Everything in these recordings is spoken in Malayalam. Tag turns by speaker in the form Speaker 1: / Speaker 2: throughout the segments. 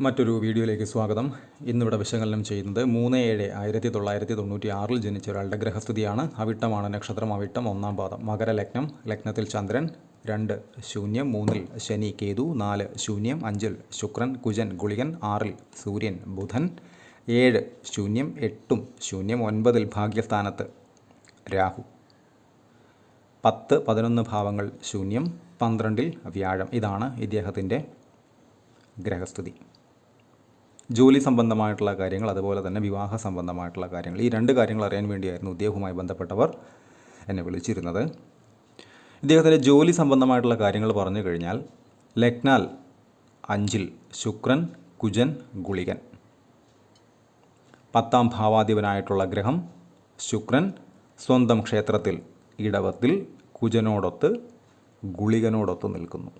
Speaker 1: മറ്റൊരു വീഡിയോയിലേക്ക് സ്വാഗതം. ഇന്നിവിടെ വിശകലനം ചെയ്യുന്നത് മൂന്ന് ഏഴ് ആയിരത്തി തൊള്ളായിരത്തി തൊണ്ണൂറ്റി ആറിൽ ജനിച്ച ഒരാളുടെ ഗ്രഹസ്ഥിതിയാണ് അവിട്ടമാണ് നക്ഷത്രം അവിട്ടം ഒന്നാം പാദം. മകരലഗ്നം ലഗ്നത്തിൽ ചന്ദ്രൻ രണ്ട് ശൂന്യം മൂന്നിൽ ശനി കേതു നാല് ശൂന്യം അഞ്ചിൽ ശുക്രൻ കുജൻ ഗുളികൻ ആറിൽ സൂര്യൻ ബുധൻ ഏഴ് ശൂന്യം എട്ടും ശൂന്യം ഒൻപതിൽ ഭാഗ്യസ്ഥാനത്ത് രാഹു. പത്ത് പതിനൊന്ന് ഭാവങ്ങൾ ശൂന്യം പന്ത്രണ്ടിൽ വ്യാഴം. ഇതാണ് ഇദ്ദേഹത്തിന്റെ ഗ്രഹസ്ഥിതി ജോലി സംബന്ധമായിട്ടുള്ള കാര്യങ്ങൾ അതുപോലെ തന്നെ വിവാഹ സംബന്ധമായിട്ടുള്ള കാര്യങ്ങൾ ഈ രണ്ട് കാര്യങ്ങൾ അറിയാൻ വേണ്ടിയായിരുന്നു ഇദ്ദേഹവുമായി ബന്ധപ്പെട്ടവർ എന്നെ വിളിച്ചിരുന്നത്. ഇദ്ദേഹത്തിന്റെ ജോലി സംബന്ധമായിട്ടുള്ള കാര്യങ്ങൾ പറഞ്ഞു കഴിഞ്ഞാൽ ലക്നാൽ അഞ്ചിൽ ശുക്രൻ കുജൻ ഗുളികൻ. പത്താം ഭാവാധിപനായിട്ടുള്ള ഗ്രഹം ശുക്രൻ സ്വന്തം ക്ഷേത്രത്തിൽ ഇടവത്തിൽ കുജനോടൊത്ത് ഗുളികനോടൊത്ത് നിൽക്കുന്നു.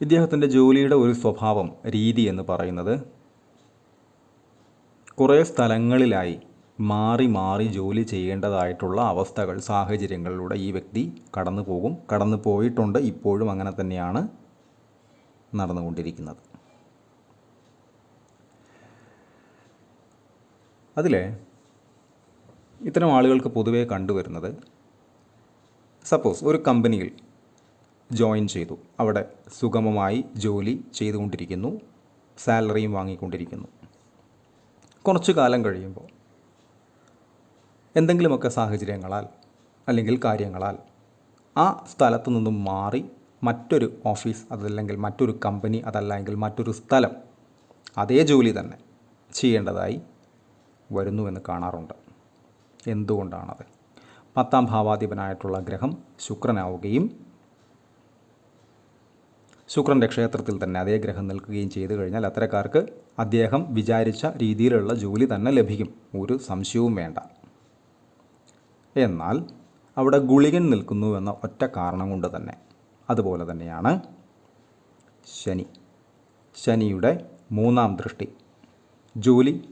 Speaker 1: ഇദ്ദേഹത്തിന്റെ ജോലിയുടെ ഒരു സ്വഭാവം രീതി എന്ന് പറയുന്നത് കുറേ സ്ഥലങ്ങളിലായി മാറി മാറി ജോലി ചെയ്യേണ്ടതായിട്ടുള്ള അവസ്ഥകൾ സാഹചര്യങ്ങളിലൂടെ ഈ വ്യക്തി കടന്നു പോകും. കടന്നു പോയിട്ടുണ്ട്. ഇപ്പോഴും അങ്ങനെ തന്നെയാണ് നടന്നുകൊണ്ടിരിക്കുന്നത്. അതിൽ ഇത്തരം ആളുകൾക്ക് പൊതുവേ കണ്ടുവരുന്നത് സപ്പോസ് ഒരു കമ്പനിയിൽ ജോയിൻ ചെയ്തു. അവിടെ സുഗമമായി ജോലി ചെയ്തുകൊണ്ടിരിക്കുന്നു. സാലറിയും വാങ്ങിക്കൊണ്ടിരിക്കുന്നു. കുറച്ചു കാലം കഴിയുമ്പോൾ എന്തെങ്കിലുമൊക്കെ സാഹചര്യങ്ങളാൽ അല്ലെങ്കിൽ കാര്യങ്ങളാൽ ആ സ്ഥലത്തു നിന്നും മാറി മറ്റൊരു ഓഫീസ് അതല്ലെങ്കിൽ മറ്റൊരു കമ്പനി അതല്ലെങ്കിൽ മറ്റൊരു സ്ഥലം അതേ ജോലി തന്നെ ചെയ്യേണ്ടതായി വരുന്നുവെന്ന് കാണാറുണ്ട്. എന്തുകൊണ്ടാണത്? പത്താം ഭാവാധിപനായിട്ടുള്ള ഗ്രഹം ശുക്രനാവുകയും ശുക്രന്റെ ക്ഷേത്രത്തിൽ തന്നെ അതേ ഗ്രഹം നിൽക്കുകയും ചെയ്തു കഴിഞ്ഞാൽ അത്തരക്കാർക്ക് അദ്ദേഹം വിചാരിച്ച രീതിയിലുള്ള ജോലി തന്നെ ലഭിക്കും. ഒരു സംശയവും വേണ്ട. എന്നാൽ അവിടെ ഗുളികൻ നിൽക്കുന്നു എന്ന ഒറ്റ കാരണം കൊണ്ട് തന്നെ. അതുപോലെ തന്നെയാണ് ശനി. ശനിയുടെ മൂന്നാം ദൃഷ്ടി. ജോലി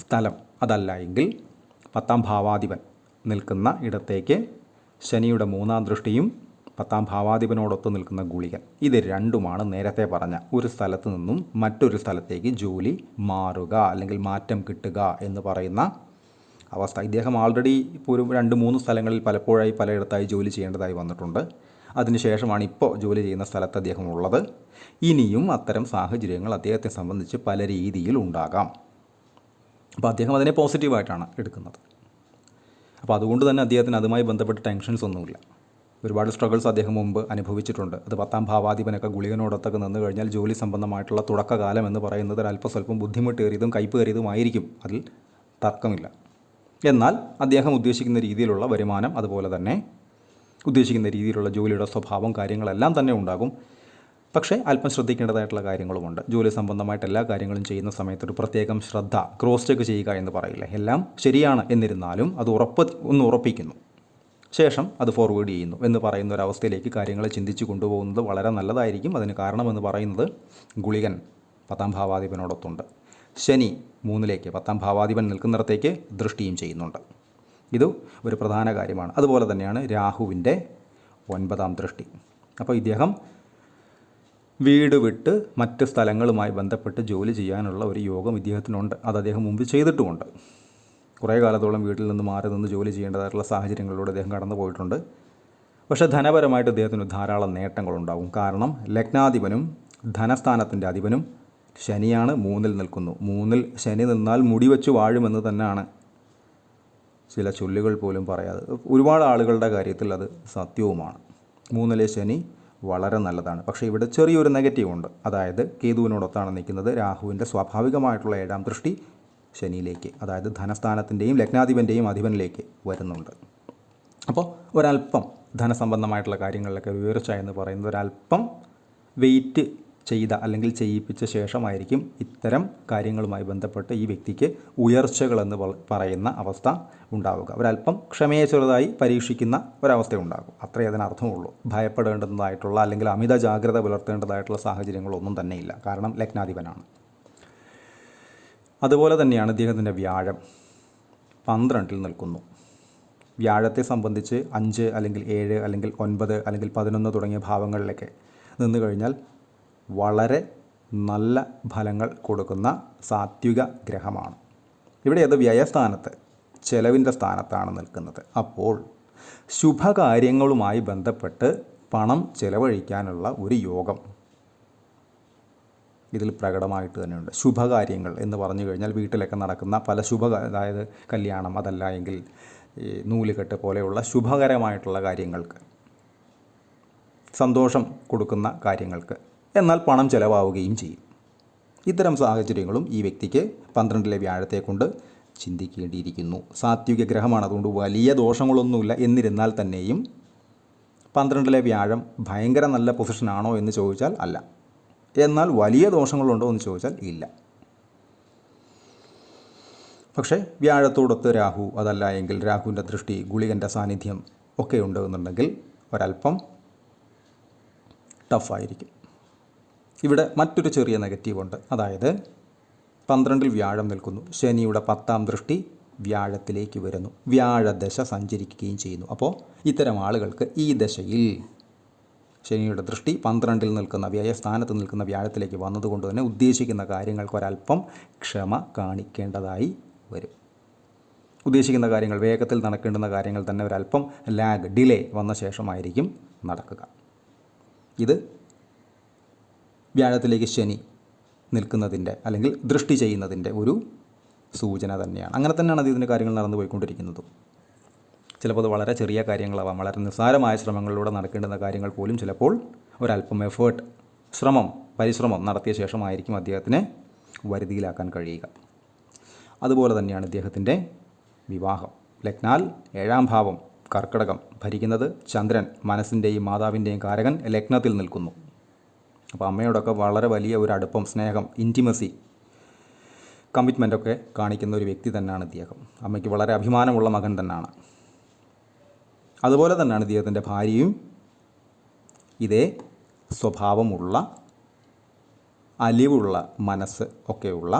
Speaker 1: സ്ഥലം അതല്ല എങ്കിൽ പത്താം ഭാവാധിപൻ നിൽക്കുന്ന ഇടത്തേക്ക് ശനിയുടെ മൂന്നാം ദൃഷ്ടിയും പത്താം ഭാവാധിപനോടൊത്ത് നിൽക്കുന്ന ഗുളികൻ. ഇത് രണ്ടുമാണ് നേരത്തെ പറഞ്ഞ. ഒരു സ്ഥലത്ത് നിന്നും മറ്റൊരു സ്ഥലത്തേക്ക് ജോലി മാറുക അല്ലെങ്കിൽ മാറ്റം കിട്ടുക എന്ന് പറയുന്ന അവസ്ഥ. ഇദ്ദേഹം ആൾറെഡി ഇപ്പോൾ ഒരു രണ്ട് മൂന്ന് സ്ഥലങ്ങളിൽ പലപ്പോഴായി പലയിടത്തായി ജോലി ചെയ്യേണ്ടതായി വന്നിട്ടുണ്ട്. അതിനുശേഷമാണ് ഇപ്പോൾ ജോലി ചെയ്യുന്ന സ്ഥലത്ത് അദ്ദേഹം ഉള്ളത്. ഇനിയും അത്തരം സാഹചര്യങ്ങൾ അദ്ദേഹത്തെ സംബന്ധിച്ച് പല രീതിയിൽ ഉണ്ടാകാം. അപ്പോൾ അദ്ദേഹം അതിനെ പോസിറ്റീവായിട്ടാണ് എടുക്കുന്നത്. അപ്പോൾ അതുകൊണ്ട് തന്നെ അദ്ദേഹത്തിന് അതുമായി ബന്ധപ്പെട്ട ടെൻഷൻസ് ഒന്നുമില്ല. ഒരുപാട് സ്ട്രഗിൾസ് അദ്ദേഹം മുമ്പ് അനുഭവിച്ചിട്ടുണ്ട്. അത് പത്താം ഭാവാധിപനൊക്കെ ഗുളികനോടൊത്തൊക്കെ നിന്ന് കഴിഞ്ഞാൽ ജോലി സംബന്ധമായിട്ടുള്ള തുടക്കകാലം എന്ന് പറയുന്നത് ഒരു അല്പം സ്വല്പം ബുദ്ധിമുട്ടേറിയതും കയ്പേറിയതുമായിരിക്കും. അതിൽ തർക്കമില്ല. എന്നാൽ അദ്ദേഹം ഉദ്ദേശിക്കുന്ന രീതിയിലുള്ള വരുമാനം അതുപോലെ തന്നെ ഉദ്ദേശിക്കുന്ന രീതിയിലുള്ള ജോലിയുടെ സ്വഭാവം കാര്യങ്ങളെല്ലാം തന്നെ ഉണ്ടാകും. പക്ഷേ അല്പം ശ്രദ്ധിക്കേണ്ടതായിട്ടുള്ള കാര്യങ്ങളുമുണ്ട്. ജോലി സംബന്ധമായിട്ട് എല്ലാ കാര്യങ്ങളും ചെയ്യുന്ന സമയത്ത് ഒരു പ്രത്യേകം ശ്രദ്ധ ക്രോസ് ചെക്ക് ചെയ്യുക എന്ന് പറയില്ല? എല്ലാം ശരിയാണ് എന്നിരുന്നാലും അത് ഉറപ്പ് ഒന്ന് ഉറപ്പിക്കുന്നു. ശേഷം അത് ഫോർവേഡ് ചെയ്യുന്നു എന്ന് പറയുന്ന ഒരു അവസ്ഥയിലേക്ക് കാര്യങ്ങളെ ചിന്തിച്ച് കൊണ്ടുപോകുന്നത് വളരെ നല്ലതായിരിക്കും. അതിന് കാരണമെന്ന് പറയുന്നത് ഗുളികൻ പത്താം ഭാവാധിപനോടൊത്തുണ്ട്. ശനി മൂന്നിലേക്ക് പത്താം ഭാവാധിപൻ നിൽക്കുന്നിടത്തേക്ക് ദൃഷ്ടിയും ചെയ്യുന്നുണ്ട്. ഇത് ഒരു പ്രധാന കാര്യമാണ്. അതുപോലെ തന്നെയാണ് രാഹുവിന്റെ ഒൻപതാം ദൃഷ്ടി. അപ്പോൾ ഇദ്ദേഹം വീട് വിട്ട് മറ്റ് സ്ഥലങ്ങളുമായി ബന്ധപ്പെട്ട് ജോലി ചെയ്യാനുള്ള ഒരു യോഗം ഇദ്ദേഹത്തിനുണ്ട്. അത് അദ്ദേഹം മുമ്പ് ചെയ്തിട്ടുമുണ്ട്. കുറേ കാലത്തോളം വീട്ടിൽ നിന്ന് മാറി നിന്ന് ജോലി ചെയ്യേണ്ടതായിട്ടുള്ള സാഹചര്യങ്ങളിലൂടെ അദ്ദേഹം കടന്നു പോയിട്ടുണ്ട്. പക്ഷേ ധനപരമായിട്ട് അദ്ദേഹത്തിന് ധാരാളം നേട്ടങ്ങളുണ്ടാകും. കാരണം ലഗ്നാധിപനും ധനസ്ഥാനത്തിന്റെ അധിപനും ശനിയാണ് മൂന്നിൽ നിൽക്കുന്നു. മൂന്നിൽ ശനി നിന്നാൽ മുടി വെച്ച് വാഴുമെന്ന് തന്നെയാണ് ചില ചൊല്ലുകൾ പോലും പറയാതെ ഒരുപാട് ആളുകളുടെ കാര്യത്തിൽ അത് സത്യവുമാണ്. മൂന്നിലെ ശനി വളരെ നല്ലതാണ്. പക്ഷേ ഇവിടെ ചെറിയൊരു നെഗറ്റീവ് ഉണ്ട് അതായത് കേതുവിനോടൊത്താണ് നിൽക്കുന്നത്. രാഹുവിന്റെ സ്വാഭാവികമായിട്ടുള്ള ഏഴാം ദൃഷ്ടി ശനിയിലേക്ക് അതായത് ധനസ്ഥാനത്തിന്റെയും ലഗ്നാധിപന്റെയും അധിപനിലേക്ക് വരുന്നുണ്ട്. അപ്പോൾ ഒരല്പം ധനസംബന്ധമായിട്ടുള്ള കാര്യങ്ങളിലൊക്കെ ഉയർച്ച എന്ന് പറയുന്നത് ഒരല്പം വെയിറ്റ് ചെയ്ത അല്ലെങ്കിൽ ചെയ്യിപ്പിച്ച ശേഷമായിരിക്കും ഇത്തരം കാര്യങ്ങളുമായി ബന്ധപ്പെട്ട് ഈ വ്യക്തിക്ക് ഉയർച്ചകളെന്ന് പറയുന്ന അവസ്ഥ ഉണ്ടാവുക. ഒരല്പം ക്ഷമയെ ചെറുതായി പരീക്ഷിക്കുന്ന ഒരവസ്ഥ ഉണ്ടാകും. അത്രേ അതിനർത്ഥമുള്ളൂ. ഭയപ്പെടേണ്ടതായിട്ടുള്ള അല്ലെങ്കിൽ അമിത ജാഗ്രത പുലർത്തേണ്ടതായിട്ടുള്ള സാഹചര്യങ്ങളൊന്നും തന്നെയില്ല. കാരണം ലഗ്നാധിപനാണ്. അതുപോലെ തന്നെയാണ് ഇദ്ദേഹത്തിന്റെ വ്യാഴം. പന്ത്രണ്ടിൽ നിൽക്കുന്നു. വ്യാഴത്തെ സംബന്ധിച്ച് അഞ്ച് അല്ലെങ്കിൽ ഏഴ് അല്ലെങ്കിൽ ഒൻപത് അല്ലെങ്കിൽ പതിനൊന്ന് തുടങ്ങിയ ഭാവങ്ങളിലൊക്കെ നിന്ന് കഴിഞ്ഞാൽ വളരെ നല്ല ഫലങ്ങൾ കൊടുക്കുന്ന സാത്വിക ഗ്രഹമാണ്. ഇവിടെ അത് വ്യയസ്ഥാനത്ത് ചെലവിന്റെ സ്ഥാനത്താണ് നിൽക്കുന്നത്. അപ്പോൾ ശുഭകാര്യങ്ങളുമായി ബന്ധപ്പെട്ട് പണം ചെലവഴിക്കാനുള്ള ഒരു യോഗം ഇതിൽ പ്രകടമായിട്ട് തന്നെയുണ്ട്. ശുഭകാര്യങ്ങൾ എന്ന് പറഞ്ഞു കഴിഞ്ഞാൽ വീട്ടിലൊക്കെ നടക്കുന്ന പല ശുഭ അതായത് കല്യാണം അതല്ല എങ്കിൽ ഈ നൂലുകെട്ട് പോലെയുള്ള ശുഭകരമായിട്ടുള്ള കാര്യങ്ങൾക്ക് സന്തോഷം കൊടുക്കുന്ന കാര്യങ്ങൾക്ക് എന്നാൽ പണം ചിലവാവുകയും ചെയ്യും. ഇത്തരം സാഹചര്യങ്ങളും ഈ വ്യക്തിക്ക് പന്ത്രണ്ടിലെ വ്യാഴത്തെ കൊണ്ട് ചിന്തിക്കേണ്ടിയിരിക്കുന്നു. സാത്വിക ഗ്രഹമാണ്. അതുകൊണ്ട് വലിയ ദോഷങ്ങളൊന്നുമില്ല. എന്നിരുന്നാൽ തന്നെയും പന്ത്രണ്ടിലെ വ്യാഴം ഭയങ്കര നല്ല പൊസിഷനാണോ എന്ന് ചോദിച്ചാൽ അല്ല. എന്നാൽ വലിയ ദോഷങ്ങളുണ്ടോ എന്ന് ചോദിച്ചാൽ ഇല്ല. പക്ഷേ വ്യാഴത്തോടൊത്ത് രാഹു അതല്ല എങ്കിൽ രാഹുവിന്റെ ദൃഷ്ടി ഗുളികന്റെ സാന്നിധ്യം ഒക്കെ ഉണ്ട് എന്നുണ്ടെങ്കിൽ ഒരല്പം ടഫായിരിക്കും ഇവിടെ മറ്റൊരു ചെറിയ നെഗറ്റീവുണ്ട് അതായത് പന്ത്രണ്ടിൽ വ്യാഴം നിൽക്കുന്നു. ശനിയുടെ പത്താം ദൃഷ്ടി വ്യാഴത്തിലേക്ക് വരുന്നു. വ്യാഴദശ സഞ്ചരിക്കുകയും ചെയ്യുന്നു. അപ്പോൾ ഇത്തരം ആളുകൾക്ക് ഈ ദശയിൽ ശനിയുടെ ദൃഷ്ടി പന്ത്രണ്ടിൽ നിൽക്കുന്ന വ്യയസ്ഥാനത്ത് നിൽക്കുന്ന വ്യാഴത്തിലേക്ക് വന്നതുകൊണ്ട് തന്നെ ഉദ്ദേശിക്കുന്ന കാര്യങ്ങൾക്ക് ഒരല്പം ക്ഷമ കാണിക്കേണ്ടതായി വരും. ഉദ്ദേശിക്കുന്ന കാര്യങ്ങൾ വേഗത്തിൽ നടക്കേണ്ടുന്ന കാര്യങ്ങൾ തന്നെ ഒരല്പം ലാഗ് ഡിലേ വന്ന ശേഷമായിരിക്കും നടക്കുക. ഇത് വ്യാഴത്തിലേക്ക് ശനി നിൽക്കുന്നതിന്റെ അല്ലെങ്കിൽ ദൃഷ്ടി ചെയ്യുന്നതിന്റെ ഒരു സൂചന തന്നെയാണ്. അങ്ങനെ തന്നെയാണ് അത് ഇതിന്റെ കാര്യങ്ങൾ നടന്നു പോയിക്കൊണ്ടിരിക്കുന്നതും ചിലപ്പോൾ അത് വളരെ ചെറിയ കാര്യങ്ങളാവാം. വളരെ നിസ്സാരമായ ശ്രമങ്ങളിലൂടെ നടക്കേണ്ടുന്ന കാര്യങ്ങൾ പോലും ചിലപ്പോൾ ഒരല്പം എഫേർട്ട് ശ്രമം പരിശ്രമം നടത്തിയ ശേഷമായിരിക്കും അദ്ദേഹത്തിന് വരുതിയിലാക്കാൻ കഴിയുക. അതുപോലെ തന്നെയാണ് ഇദ്ദേഹത്തിന്റെ വിവാഹം. ലഗ്നാൽ ഏഴാം ഭാവം കർക്കടകം ഭരിക്കുന്നത് ചന്ദ്രൻ മനസ്സിന്റെയും മാതാവിന്റെയും കാരകൻ ലഗ്നത്തിൽ നിൽക്കുന്നു. അപ്പോൾ അമ്മയോടൊക്കെ വളരെ വലിയ ഒരു അടുപ്പം സ്നേഹം ഇന്റിമസി കമ്മിറ്റ്മെന്റൊക്കെ കാണിക്കുന്ന ഒരു വ്യക്തി തന്നെയാണ് ഇദ്ദേഹം. അമ്മയ്ക്ക് വളരെ അഭിമാനമുള്ള മകൻ തന്നെയാണ്. അതുപോലെ തന്നെയാണ് ഇദ്ദേഹത്തിന്റെ ഭാര്യയും ഇതേ സ്വഭാവമുള്ള അലിവുള്ള മനസ്സ് ഒക്കെയുള്ള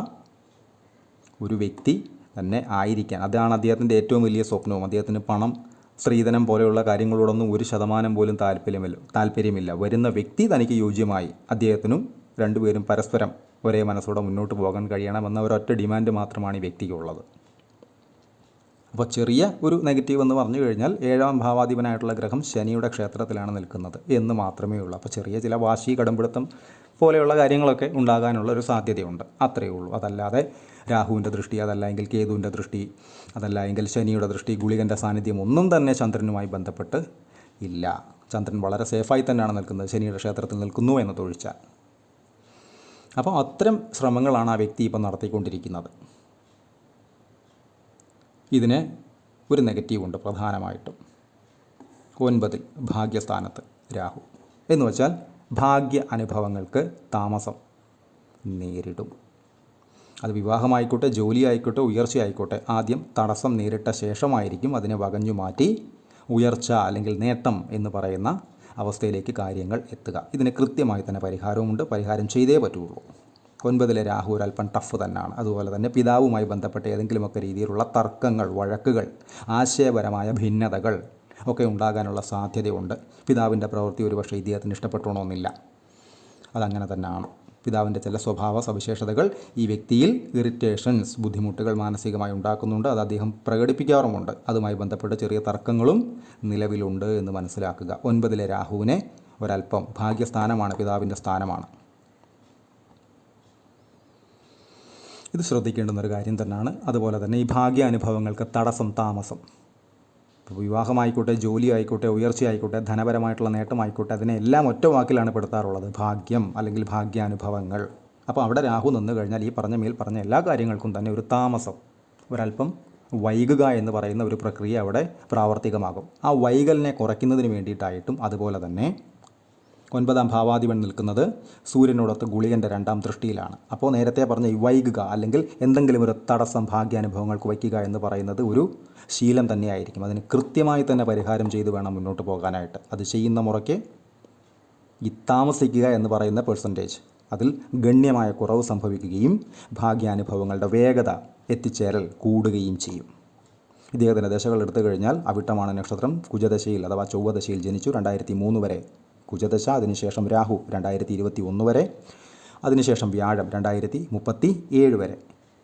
Speaker 1: ഒരു വ്യക്തി തന്നെ ആയിരിക്കാൻ അതാണ് അദ്ദേഹത്തിന്റെ ഏറ്റവും വലിയ സ്വപ്നവും. അദ്ദേഹത്തിന് പണം സ്ത്രീധനം പോലെയുള്ള കാര്യങ്ങളോടൊന്നും ഒരു ശതമാനം പോലും താല്പര്യമില്ല താല്പര്യമില്ല. വരുന്ന വ്യക്തി തനിക്ക് യോജ്യമായി അദ്ദേഹത്തിനും രണ്ടുപേരും പരസ്പരം ഒരേ മനസ്സോടെ മുന്നോട്ട് പോകാൻ കഴിയണമെന്ന ഒരൊറ്റ ഡിമാൻഡ് മാത്രമാണ് ഈ വ്യക്തിക്കുള്ളത്. അപ്പോൾ ചെറിയ ഒരു നെഗറ്റീവ് എന്ന് പറഞ്ഞു കഴിഞ്ഞാൽ ഏഴാം ഭാവാധിപനായിട്ടുള്ള ഗ്രഹം ശനിയുടെ ക്ഷേത്രത്തിലാണ് നിൽക്കുന്നത് എന്ന് മാത്രമേ ഉള്ളൂ. അപ്പോൾ ചെറിയ ചില വാശി കടമ്പിടുത്തം പോലെയുള്ള കാര്യങ്ങളൊക്കെ ഉണ്ടാകാനുള്ള ഒരു സാധ്യതയുണ്ട്. അത്രയേ ഉള്ളൂ. അതല്ലാതെ രാഹുവിന്റെ ദൃഷ്ടി അതല്ല എങ്കിൽ കേതുവിന്റെ ദൃഷ്ടി അതല്ല എങ്കിൽ ശനിയുടെ ദൃഷ്ടി ഗുളികന്റെ സാന്നിധ്യം ഒന്നും തന്നെ ചന്ദ്രനുമായി ബന്ധപ്പെട്ട് ഇല്ല. ചന്ദ്രൻ വളരെ സേഫായി തന്നെയാണ് നിൽക്കുന്നത്. ശനിയുടെ ക്ഷേത്രത്തിൽ നിൽക്കുന്നു എന്നതൊഴിച്ചാൽ അപ്പോൾ അത്തരം ശ്രമങ്ങളാണ് ആ വ്യക്തി ഇപ്പം നടത്തിക്കൊണ്ടിരിക്കുന്നത്. ഇതിന് ഒരു നെഗറ്റീവുണ്ട് പ്രധാനമായിട്ടും. ഒൻപതിൽ ഭാഗ്യസ്ഥാനത്ത് രാഹു. എന്ന് വെച്ചാൽ ഭാഗ്യ അനുഭവങ്ങൾക്ക് താമസം നേരിടും. അത് വിവാഹമായിക്കോട്ടെ ജോലി ആയിക്കോട്ടെ ഉയർച്ച ആയിക്കോട്ടെ ആദ്യം തടസ്സം നേരിട്ട ശേഷമായിരിക്കും അതിനെ വകഞ്ഞു മാറ്റി ഉയർച്ച അല്ലെങ്കിൽ നേട്ടം എന്ന് പറയുന്ന അവസ്ഥയിലേക്ക് കാര്യങ്ങൾ എത്തുക. ഇതിന് കൃത്യമായി തന്നെ പരിഹാരവുമുണ്ട്. പരിഹാരം ചെയ്തേ പറ്റുള്ളൂ. ഒൻപതിലെ രാഹു ഒരൽപ്പം ടഫ് തന്നെയാണ്. അതുപോലെ തന്നെ പിതാവുമായി ബന്ധപ്പെട്ട ഏതെങ്കിലുമൊക്കെ രീതിയിലുള്ള തർക്കങ്ങൾ വഴക്കുകൾ ആശയപരമായ ഭിന്നതകൾ ഒക്കെ ഉണ്ടാകാനുള്ള സാധ്യതയുണ്ട്. പിതാവിന്റെ പ്രവൃത്തി ഒരുപക്ഷെ ഇദ്ദേഹത്തിന് ഇഷ്ടപ്പെട്ടണമെന്നില്ല അതങ്ങനെ തന്നെയാണ്. പിതാവിന്റെ ചില സ്വഭാവ സവിശേഷതകൾ ഈ വ്യക്തിയിൽ ഇറിറ്റേഷൻസ് ബുദ്ധിമുട്ടുകൾ മാനസികമായി ഉണ്ടാക്കുന്നുണ്ട്. അത് അദ്ദേഹം പ്രകടിപ്പിക്കാറുമുണ്ട്. അതുമായി ബന്ധപ്പെട്ട ചെറിയ തർക്കങ്ങളും നിലവിലുണ്ട് എന്ന് മനസ്സിലാക്കുക. ഒൻപതിലെ രാഹുവിനെ ഒരല്പം ഭാഗ്യസ്ഥാനമാണ് പിതാവിന്റെ സ്ഥാനമാണ്. ഇത് ശ്രദ്ധിക്കേണ്ടുന്ന ഒരു കാര്യം തന്നെയാണ് അതുപോലെ തന്നെ ഈ ഭാഗ്യാനുഭവങ്ങൾക്ക് തടസ്സം താമസം. ഇപ്പോൾ വിവാഹമായിക്കോട്ടെ ജോലി ആയിക്കോട്ടെ ഉയർച്ച ആയിക്കോട്ടെ ധനപരമായിട്ടുള്ള നേട്ടമായിക്കോട്ടെ അതിനെ എല്ലാം ഒറ്റ വാക്കിലാണ് പെടുത്താറുള്ളത്. ഭാഗ്യം അല്ലെങ്കിൽ ഭാഗ്യാനുഭവങ്ങൾ. അപ്പോൾ അവിടെ രാഹു നിന്ന് കഴിഞ്ഞാൽ ഈ പറഞ്ഞ മേൽ പറഞ്ഞ എല്ലാ കാര്യങ്ങൾക്കും തന്നെ ഒരു താമസം ഒരല്പം വൈകുക എന്ന് പറയുന്ന ഒരു പ്രക്രിയ അവിടെ പ്രാവർത്തികമാകും. ആ വൈകലിനെ കുറയ്ക്കുന്നതിന് വേണ്ടിയിട്ടായിട്ടും അതുപോലെ തന്നെ ഒൻപതാം ഭാവാധിപൻ നിൽക്കുന്നത് സൂര്യനോടൊത്ത് ഗുളികന്റെ രണ്ടാം ദൃഷ്ടിയിലാണ്. അപ്പോൾ നേരത്തെ പറഞ്ഞ വൈകുക അല്ലെങ്കിൽ എന്തെങ്കിലും ഒരു തടസ്സം ഭാഗ്യാനുഭവങ്ങൾക്ക് വയ്ക്കുക എന്ന് പറയുന്നത് ഒരു ശീലം തന്നെയായിരിക്കും. അതിന് കൃത്യമായി തന്നെ പരിഹാരം ചെയ്ത് വേണം മുന്നോട്ട് പോകാനായിട്ട്. അത് ചെയ്യുന്ന മുറയ്ക്ക് ഈ താമസിക്കുക എന്ന് പറയുന്ന പെർസെന്റേജ് അതിൽ ഗണ്യമായ കുറവ് സംഭവിക്കുകയും ഭാഗ്യാനുഭവങ്ങളുടെ വേഗത എത്തിച്ചേരൽ കൂടുകയും ചെയ്യും. ഇദ്ദേഹത്തിന്റെ ദശകൾ എടുത്തു കഴിഞ്ഞാൽ അവിട്ടമാണ് നക്ഷത്രം. കുജദശയിൽ അഥവാ ചൊവ്വദശയിൽ ജനിച്ചു. രണ്ടായിരത്തി മൂന്ന് വരെ കുജദശ അതിനുശേഷം രാഹു രണ്ടായിരത്തി ഇരുപത്തി ഒന്ന് വരെ അതിനുശേഷം വ്യാഴം രണ്ടായിരത്തി മുപ്പത്തി ഏഴ് വരെ.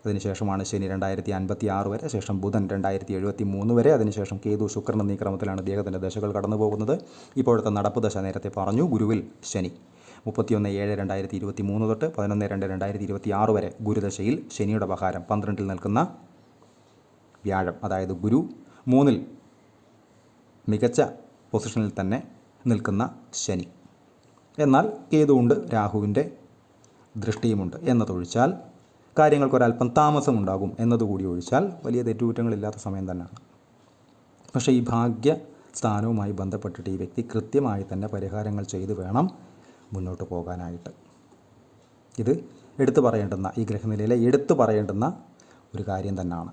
Speaker 1: അതിനുശേഷമാണ് ശനി രണ്ടായിരത്തി അൻപത്തി ആറ് വരെ ശേഷം ബുധൻ രണ്ടായിരത്തി എഴുപത്തി മൂന്ന് വരെ അതിനുശേഷം കേതു ശുക്രൻ എന്നീ ക്രമത്തിലാണ് ഇദ്ദേഹത്തിന്റെ ദശകൾ കടന്നു പോകുന്നത്. ഇപ്പോഴത്തെ നടപ്പ് ദശ നേരത്തെ പറഞ്ഞു ഗുരുവിൽ ശനി. മുപ്പത്തിയൊന്ന് ഏഴ് രണ്ടായിരത്തി ഇരുപത്തി മൂന്ന് തൊട്ട് പതിനൊന്ന് രണ്ട് രണ്ടായിരത്തി ഇരുപത്തി ആറ് വരെ ഗുരുദശയിൽ ശനിയുടെ പഹാരം പന്ത്രണ്ടിൽ നിൽക്കുന്ന വ്യാഴം അതായത് ഗുരു മൂന്നിൽ മികച്ച പൊസിഷനിൽ തന്നെ നിൽക്കുന്ന ശനി. എന്നാൽ കേതുവുണ്ട് രാഹുവിന്റെ ദൃഷ്ടിയുമുണ്ട് എന്നതൊഴിച്ചാൽ കാര്യങ്ങൾക്കൊരല്പം താമസമുണ്ടാകും എന്നതുകൂടി ഒഴിച്ചാൽ വലിയ തെറ്റുകുറ്റങ്ങളില്ലാത്ത സമയം തന്നെയാണ്. പക്ഷേ ഈ ഭാഗ്യ സ്ഥാനവുമായി ബന്ധപ്പെട്ടിട്ട് ഈ വ്യക്തി കൃത്യമായി തന്നെ പരിഹാരങ്ങൾ ചെയ്തു വേണം മുന്നോട്ട് പോകാനായിട്ട്. ഇത് എടുത്തു പറയേണ്ടുന്ന ഈ ഗ്രഹനിലയിലെ എടുത്തു പറയേണ്ടുന്ന ഒരു കാര്യം തന്നെയാണ്.